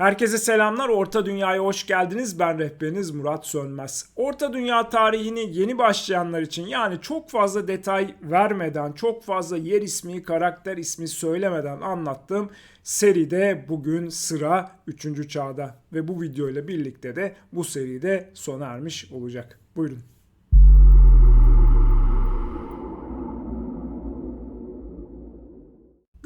Herkese selamlar. Orta Dünya'ya hoş geldiniz. Ben rehberiniz Murat Sönmez. Orta Dünya tarihini yeni başlayanlar için yani çok fazla detay vermeden, çok fazla yer ismi, karakter ismi söylemeden anlattığım seride bugün sıra 3. çağda ve bu video ile birlikte de bu seride sona ermiş olacak. Buyurun.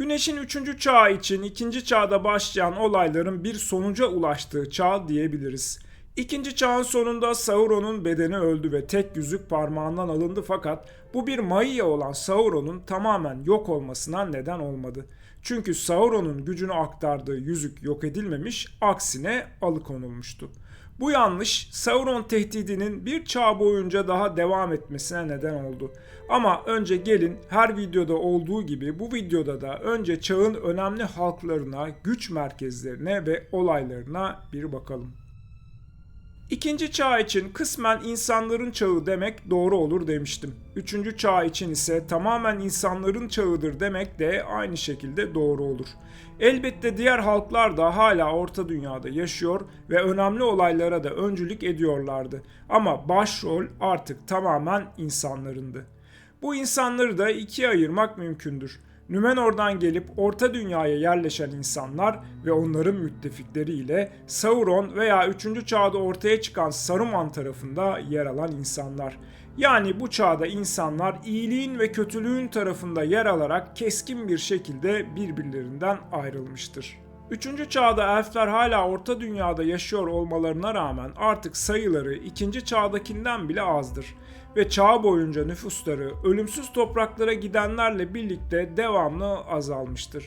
Güneşin 3. çağı için 2. çağda başlayan olayların bir sonuca ulaştığı çağ diyebiliriz. İkinci çağın sonunda Sauron'un bedeni öldü ve tek yüzük parmağından alındı fakat bu bir Maiya olan Sauron'un tamamen yok olmasına neden olmadı. Çünkü Sauron'un gücünü aktardığı yüzük yok edilmemiş, aksine alıkonulmuştu. Bu yanlış Sauron tehdidinin bir çağ boyunca daha devam etmesine neden oldu. Ama önce gelin her videoda olduğu gibi bu videoda da önce çağın önemli halklarına, güç merkezlerine ve olaylarına bir bakalım. İkinci çağ için kısmen insanların çağı demek doğru olur demiştim. Üçüncü çağ için ise tamamen insanların çağıdır demek de aynı şekilde doğru olur. Elbette diğer halklar da hala Orta Dünya'da yaşıyor ve önemli olaylara da öncülük ediyorlardı. Ama başrol artık tamamen insanlarındı. Bu insanları da ikiye ayırmak mümkündür. Nümenor'dan gelip Orta Dünya'ya yerleşen insanlar ve onların müttefikleri ile Sauron veya 3. çağda ortaya çıkan Saruman tarafında yer alan insanlar. Yani bu çağda insanlar iyiliğin ve kötülüğün tarafında yer alarak keskin bir şekilde birbirlerinden ayrılmıştır. Üçüncü çağda elfler hala orta dünyada yaşıyor olmalarına rağmen artık sayıları ikinci çağdakinden bile azdır ve çağ boyunca nüfusları ölümsüz topraklara gidenlerle birlikte devamlı azalmıştır.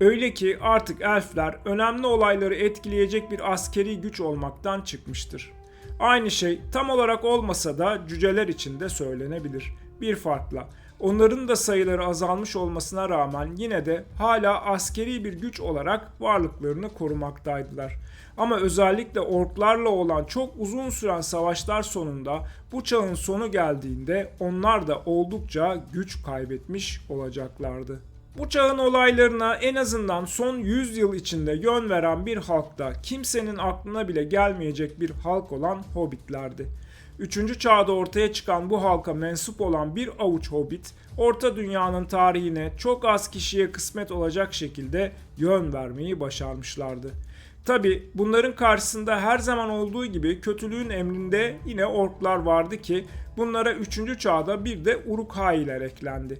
Öyle ki artık elfler önemli olayları etkileyecek bir askeri güç olmaktan çıkmıştır. Aynı şey tam olarak olmasa da cüceler için de söylenebilir. Bir farkla onların da sayıları azalmış olmasına rağmen yine de hala askeri bir güç olarak varlıklarını korumaktaydılar. Ama özellikle orklarla olan çok uzun süren savaşlar sonunda bu çağın sonu geldiğinde onlar da oldukça güç kaybetmiş olacaklardı. Bu çağın olaylarına en azından son 100 yıl içinde yön veren bir halkta kimsenin aklına bile gelmeyecek bir halk olan Hobbitlerdi. Üçüncü çağda ortaya çıkan bu halka mensup olan bir avuç hobbit, Orta Dünya'nın tarihine çok az kişiye kısmet olacak şekilde yön vermeyi başarmışlardı. Tabi bunların karşısında her zaman olduğu gibi kötülüğün emrinde yine orklar vardı ki bunlara 3. çağda bir de Uruk-hai'ler eklendi.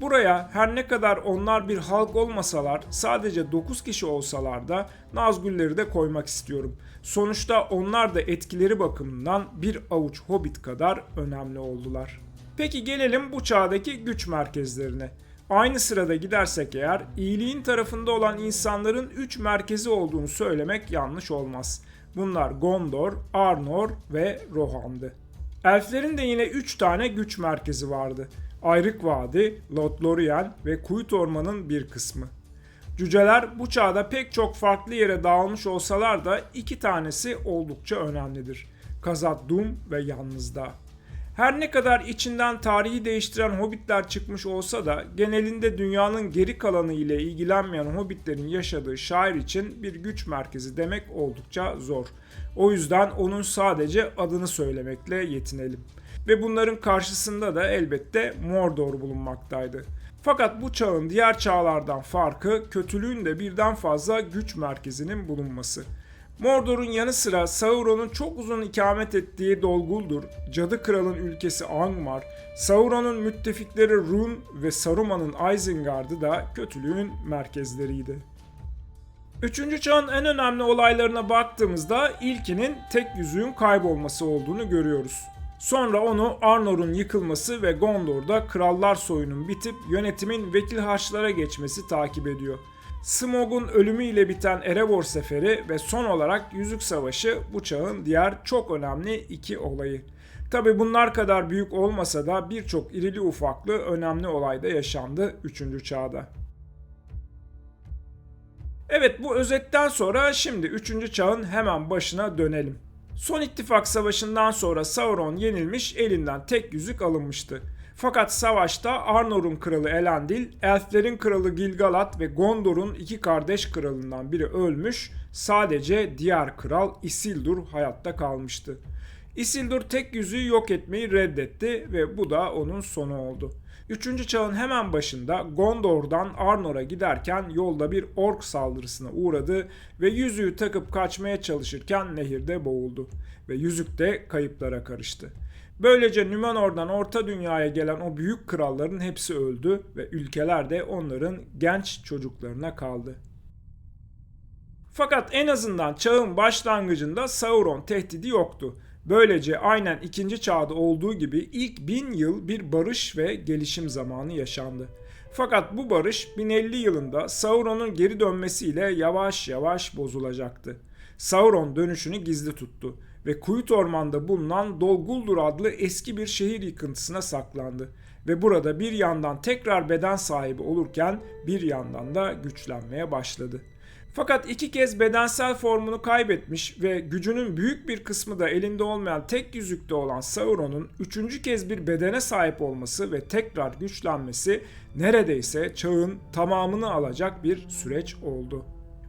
Buraya her ne kadar onlar bir halk olmasalar sadece 9 kişi olsalar da Nazgülleri de koymak istiyorum. Sonuçta onlar da etkileri bakımından bir avuç hobbit kadar önemli oldular. Peki gelelim bu çağdaki güç merkezlerine. Aynı sırada gidersek eğer iyiliğin tarafında olan insanların 3 merkezi olduğunu söylemek yanlış olmaz. Bunlar Gondor, Arnor ve Rohan'dı. Elflerin de yine 3 tane güç merkezi vardı. Ayrık Vadi, Lothlorien ve Kuyut Orman'ın bir kısmı. Cüceler bu çağda pek çok farklı yere dağılmış olsalar da iki tanesi oldukça önemlidir. Kazat Dum ve Yalnızda. Her ne kadar içinden tarihi değiştiren hobbitler çıkmış olsa da genelinde dünyanın geri kalanı ile ilgilenmeyen hobbitlerin yaşadığı şair için bir güç merkezi demek oldukça zor. O yüzden onun sadece adını söylemekle yetinelim. Ve bunların karşısında da elbette Mordor bulunmaktaydı. Fakat bu çağın diğer çağlardan farkı kötülüğün de birden fazla güç merkezinin bulunması. Mordor'un yanı sıra Sauron'un çok uzun ikamet ettiği Dolguldur, Cadı Kral'ın ülkesi Angmar, Sauron'un müttefikleri Run ve Saruman'ın Isengard'ı da kötülüğün merkezleriydi. Üçüncü çağın en önemli olaylarına baktığımızda ilkinin tek yüzüğün kaybolması olduğunu görüyoruz. Sonra onu Arnor'un yıkılması ve Gondor'da krallar soyunun bitip yönetimin vekil harçlara geçmesi takip ediyor. Smaug'un ölümüyle biten Erebor Seferi ve son olarak Yüzük Savaşı bu çağın diğer çok önemli iki olayı. Tabi bunlar kadar büyük olmasa da birçok irili ufaklı önemli olayda yaşandı 3. çağda. Evet bu özetten sonra şimdi 3. çağın hemen başına dönelim. Son ittifak savaşından sonra Sauron yenilmiş elinden tek yüzük alınmıştı. Fakat savaşta Arnor'un kralı Elendil, Elflerin kralı Gilgalad ve Gondor'un iki kardeş kralından biri ölmüş, sadece diğer kral Isildur hayatta kalmıştı. Isildur tek yüzüğü yok etmeyi reddetti ve bu da onun sonu oldu. Üçüncü çağın hemen başında Gondor'dan Arnor'a giderken yolda bir ork saldırısına uğradı ve yüzüğü takıp kaçmaya çalışırken nehirde boğuldu ve yüzük de kayıplara karıştı. Böylece Nümenor'dan Orta Dünya'ya gelen o büyük kralların hepsi öldü ve ülkeler de onların genç çocuklarına kaldı. Fakat en azından çağın başlangıcında Sauron tehdidi yoktu. Böylece aynen ikinci çağda olduğu gibi ilk bin yıl bir barış ve gelişim zamanı yaşandı. Fakat bu barış 1050 yılında Sauron'un geri dönmesiyle yavaş yavaş bozulacaktı. Sauron dönüşünü gizli tuttu ve Kuyut Orman'da bulunan Dol Guldur adlı eski bir şehir yıkıntısına saklandı ve burada bir yandan tekrar beden sahibi olurken bir yandan da güçlenmeye başladı. Fakat iki kez bedensel formunu kaybetmiş ve gücünün büyük bir kısmı da elinde olmayan tek yüzükte olan Sauron'un üçüncü kez bir bedene sahip olması ve tekrar güçlenmesi neredeyse çağın tamamını alacak bir süreç oldu.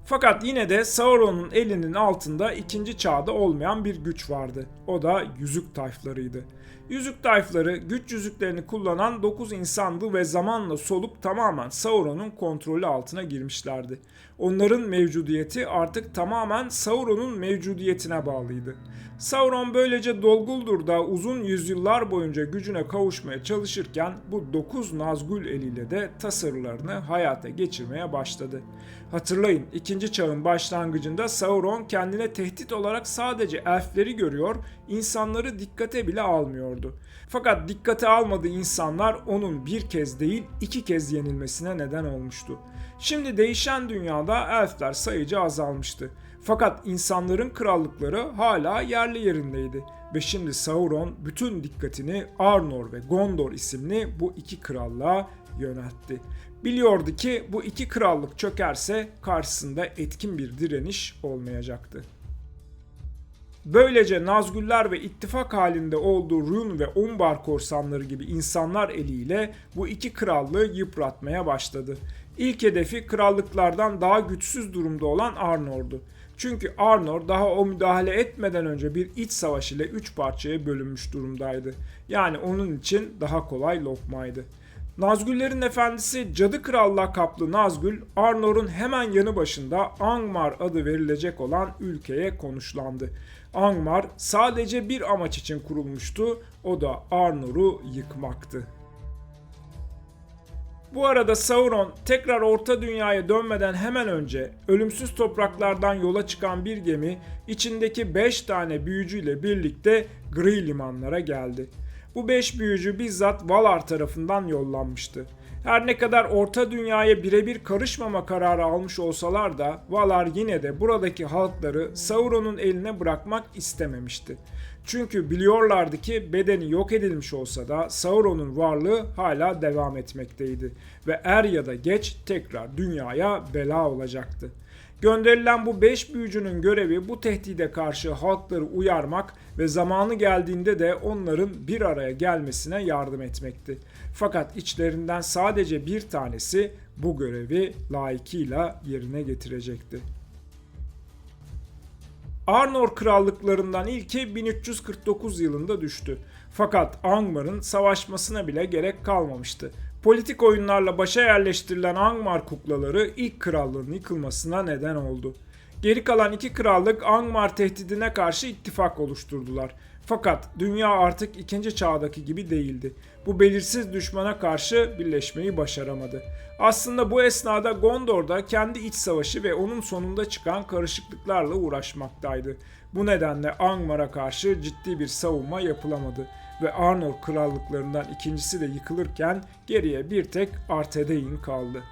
Fakat yine de Sauron'un elinin altında ikinci çağda olmayan bir güç vardı. O da yüzük tayflarıydı. Yüzük tayfları güç yüzüklerini kullanan 9 insandı ve zamanla solup tamamen Sauron'un kontrolü altına girmişlerdi. Onların mevcudiyeti artık tamamen Sauron'un mevcudiyetine bağlıydı. Sauron böylece Dolguldur'da uzun yüzyıllar boyunca gücüne kavuşmaya çalışırken bu 9 Nazgul eliyle de tasarılarını hayata geçirmeye başladı. Hatırlayın ikinci çağın başlangıcında Sauron kendine tehdit olarak sadece elfleri görüyor, insanları dikkate bile almıyordu. Fakat dikkate almadığı insanlar onun bir kez değil iki kez yenilmesine neden olmuştu. Şimdi değişen dünyada elfler sayıca azalmıştı. Fakat insanların krallıkları hala yerli yerindeydi ve şimdi Sauron bütün dikkatini Arnor ve Gondor isimli bu iki krallığa yöneltti. Biliyordu ki bu iki krallık çökerse karşısında etkin bir direniş olmayacaktı. Böylece Nazgüller ve ittifak halinde olduğu Run ve Umbar korsanları gibi insanlar eliyle bu iki krallığı yıpratmaya başladı. İlk hedefi krallıklardan daha güçsüz durumda olan Arnor'du. Çünkü Arnor daha o müdahale etmeden önce bir iç savaş ile üç parçaya bölünmüş durumdaydı. Yani onun için daha kolay lokmaydı. Nazgüllerin efendisi Cadı Kral lakaplı Nazgül, Arnor'un hemen yanı başında Angmar adı verilecek olan ülkeye konuşlandı. Angmar sadece bir amaç için kurulmuştu, o da Arnor'u yıkmaktı. Bu arada Sauron tekrar Orta Dünya'ya dönmeden hemen önce ölümsüz topraklardan yola çıkan bir gemi içindeki 5 tane büyücüyle birlikte Gri limanlara geldi. Bu 5 büyücü bizzat Valar tarafından yollanmıştı. Her ne kadar Orta Dünya'ya birebir karışmama kararı almış olsalar da Valar yine de buradaki halkları Sauron'un eline bırakmak istememişti. Çünkü biliyorlardı ki bedeni yok edilmiş olsa da Sauron'un varlığı hala devam etmekteydi ve er ya da geç tekrar dünyaya bela olacaktı. Gönderilen bu beş büyücünün görevi bu tehdide karşı halkları uyarmak ve zamanı geldiğinde de onların bir araya gelmesine yardım etmekti. Fakat içlerinden sadece bir tanesi bu görevi layıkıyla yerine getirecekti. Arnor krallıklarından ilki 1349 yılında düştü. Fakat Angmar'ın savaşmasına bile gerek kalmamıştı. Politik oyunlarla başa yerleştirilen Angmar kuklaları ilk krallığın yıkılmasına neden oldu. Geri kalan iki krallık Angmar tehdidine karşı ittifak oluşturdular. Fakat dünya artık ikinci çağdaki gibi değildi. Bu belirsiz düşmana karşı birleşmeyi başaramadı. Aslında bu esnada Gondor'da kendi iç savaşı ve onun sonunda çıkan karışıklıklarla uğraşmaktaydı. Bu nedenle Angmar'a karşı ciddi bir savunma yapılamadı ve Arnor krallıklarından ikincisi de yıkılırken geriye bir tek Arthedain kaldı.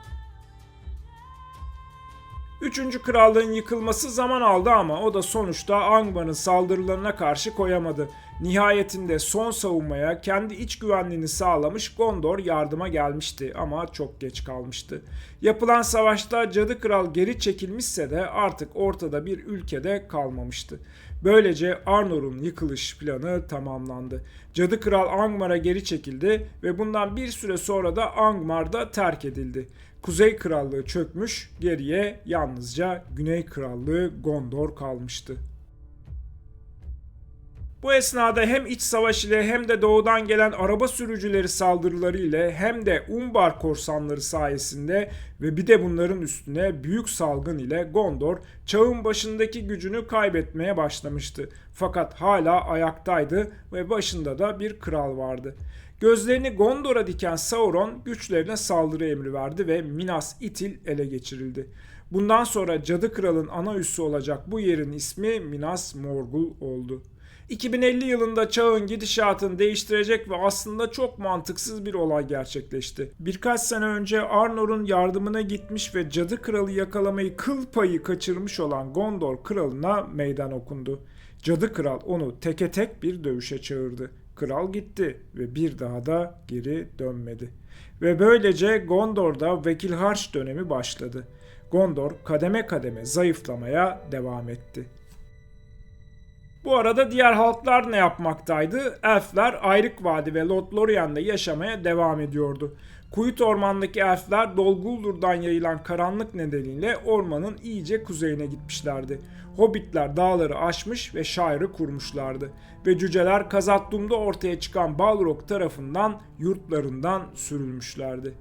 Üçüncü krallığın yıkılması zaman aldı ama o da sonuçta Angmar'ın saldırılarına karşı koyamadı. Nihayetinde son savunmaya kendi iç güvenliğini sağlamış Gondor yardıma gelmişti ama çok geç kalmıştı. Yapılan savaşta Cadı Kral geri çekilmişse de artık ortada bir ülkede kalmamıştı. Böylece Arnor'un yıkılış planı tamamlandı. Cadı Kral Angmar'a geri çekildi ve bundan bir süre sonra da Angmar da terk edildi. Kuzey Krallığı çökmüş, geriye yalnızca Güney Krallığı Gondor kalmıştı. Bu esnada hem iç savaş ile hem de doğudan gelen araba sürücüleri saldırıları ile hem de Umbar korsanları sayesinde ve bir de bunların üstüne büyük salgın ile Gondor çağın başındaki gücünü kaybetmeye başlamıştı. Fakat hala ayaktaydı ve başında da bir kral vardı. Gözlerini Gondor'a diken Sauron güçlerine saldırı emri verdi ve Minas Ithil ele geçirildi. Bundan sonra Cadı Kral'ın ana üssü olacak bu yerin ismi Minas Morgul oldu. 2050 yılında çağın gidişatını değiştirecek ve aslında çok mantıksız bir olay gerçekleşti. Birkaç sene önce Arnor'un yardımına gitmiş ve Cadı Kralı yakalamayı kıl payı kaçırmış olan Gondor Kralı'na meydan okundu. Cadı Kral onu teke tek bir dövüşe çağırdı. Kral gitti ve bir daha da geri dönmedi. Ve böylece Gondor'da Vekil Harç dönemi başladı. Gondor kademe kademe zayıflamaya devam etti. Bu arada diğer halklar ne yapmaktaydı? Elfler Ayrık Vadi ve Lothlorien'de yaşamaya devam ediyordu. Kuyut ormandaki elfler Dol Guldur'dan yayılan karanlık nedeniyle ormanın iyice kuzeyine gitmişlerdi. Hobbitler dağları aşmış ve şairı kurmuşlardı. Ve cüceler Kazatdum'da ortaya çıkan Balrog tarafından yurtlarından sürülmüşlerdi.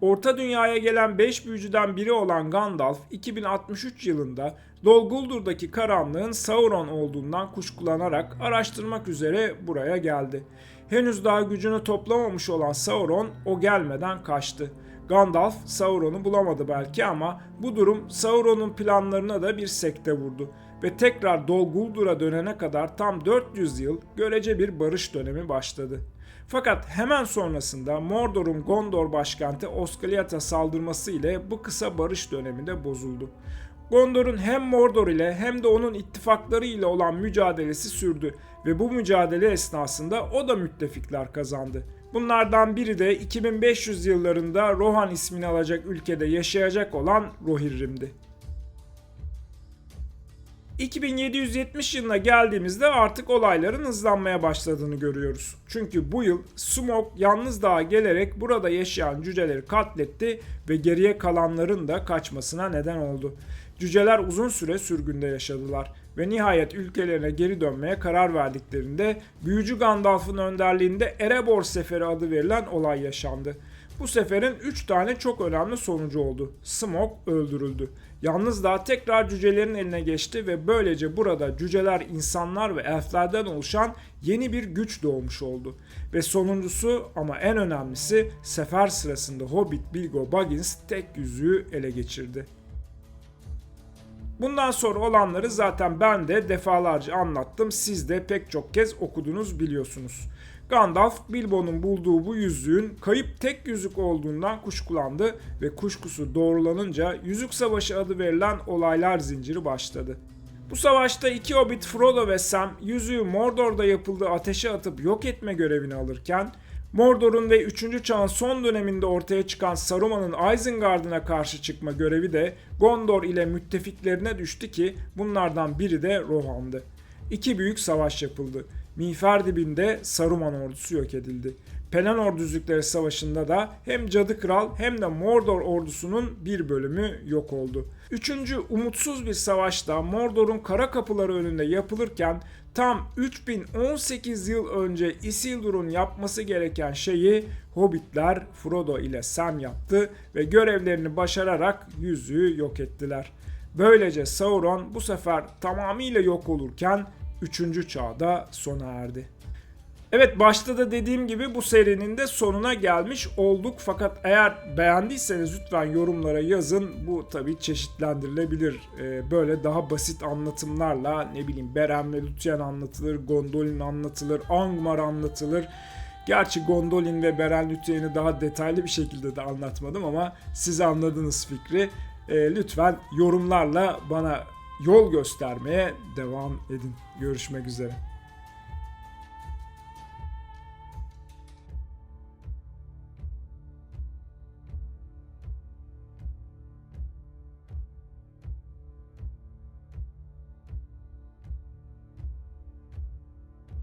Orta Dünya'ya gelen 5 büyücüden biri olan Gandalf 2063 yılında Dol Guldur'daki karanlığın Sauron olduğundan kuşkulanarak araştırmak üzere buraya geldi. Henüz daha gücünü toplamamış olan Sauron o gelmeden kaçtı. Gandalf Sauron'u bulamadı belki ama bu durum Sauron'un planlarına da bir sekte vurdu ve tekrar Dol Guldur'a dönene kadar tam 400 yıl görece bir barış dönemi başladı. Fakat hemen sonrasında Mordor'un Gondor başkenti Osgiliath'a saldırması ile bu kısa barış dönemi de bozuldu. Gondor'un hem Mordor ile hem de onun ittifakları ile olan mücadelesi sürdü ve bu mücadele esnasında o da müttefikler kazandı. Bunlardan biri de 2500 yıllarında Rohan ismini alacak ülkede yaşayacak olan Rohirrim'di. 2770 yılına geldiğimizde artık olayların hızlanmaya başladığını görüyoruz. Çünkü bu yıl Smoke yalnız dağa gelerek burada yaşayan cüceleri katletti ve geriye kalanların da kaçmasına neden oldu. Cüceler uzun süre sürgünde yaşadılar ve nihayet ülkelerine geri dönmeye karar verdiklerinde Büyücü Gandalf'ın önderliğinde Erebor Seferi adı verilen olay yaşandı. Bu seferin 3 tane çok önemli sonucu oldu. Smoke öldürüldü. Yalnız daha tekrar cücelerin eline geçti ve böylece burada cüceler, insanlar ve elflerden oluşan yeni bir güç doğmuş oldu. Ve sonuncusu ama en önemlisi sefer sırasında Hobbit Bilbo Baggins tek yüzüğü ele geçirdi. Bundan sonra olanları zaten ben de defalarca anlattım. Siz de pek çok kez okudunuz biliyorsunuz. Gandalf Bilbo'nun bulduğu bu yüzüğün kayıp tek yüzük olduğundan kuşkulandı ve kuşkusu doğrulanınca Yüzük Savaşı adı verilen olaylar zinciri başladı. Bu savaşta iki hobbit Frodo ve Sam yüzüğü Mordor'da yapıldığı ateşe atıp yok etme görevini alırken Mordor'un ve 3. çağın son döneminde ortaya çıkan Saruman'ın Isengard'ına karşı çıkma görevi de Gondor ile müttefiklerine düştü ki bunlardan biri de Rohan'dı. İki büyük savaş yapıldı. Miğfer dibinde Saruman ordusu yok edildi. Pelennor Düzlükleri Savaşı'nda da hem Cadı Kral hem de Mordor ordusunun bir bölümü yok oldu. Üçüncü umutsuz bir savaşta Mordor'un kara kapıları önünde yapılırken tam 3018 yıl önce Isildur'un yapması gereken şeyi Hobbitler Frodo ile Sam yaptı ve görevlerini başararak yüzüğü yok ettiler. Böylece Sauron bu sefer tamamıyla yok olurken 3. çağda sona erdi. Evet başta da dediğim gibi bu serinin de sonuna gelmiş olduk. Fakat eğer beğendiyseniz lütfen yorumlara yazın. Bu tabii çeşitlendirilebilir. Ee, böyle daha basit anlatımlarla ne bileyim Beren ve Luthien anlatılır, Gondolin anlatılır, Angmar anlatılır. Gerçi Gondolin ve Beren Lütyen'i daha detaylı bir şekilde de anlatmadım ama siz anladınız fikri. E, lütfen yorumlarla bana yol göstermeye devam edin. Görüşmek üzere.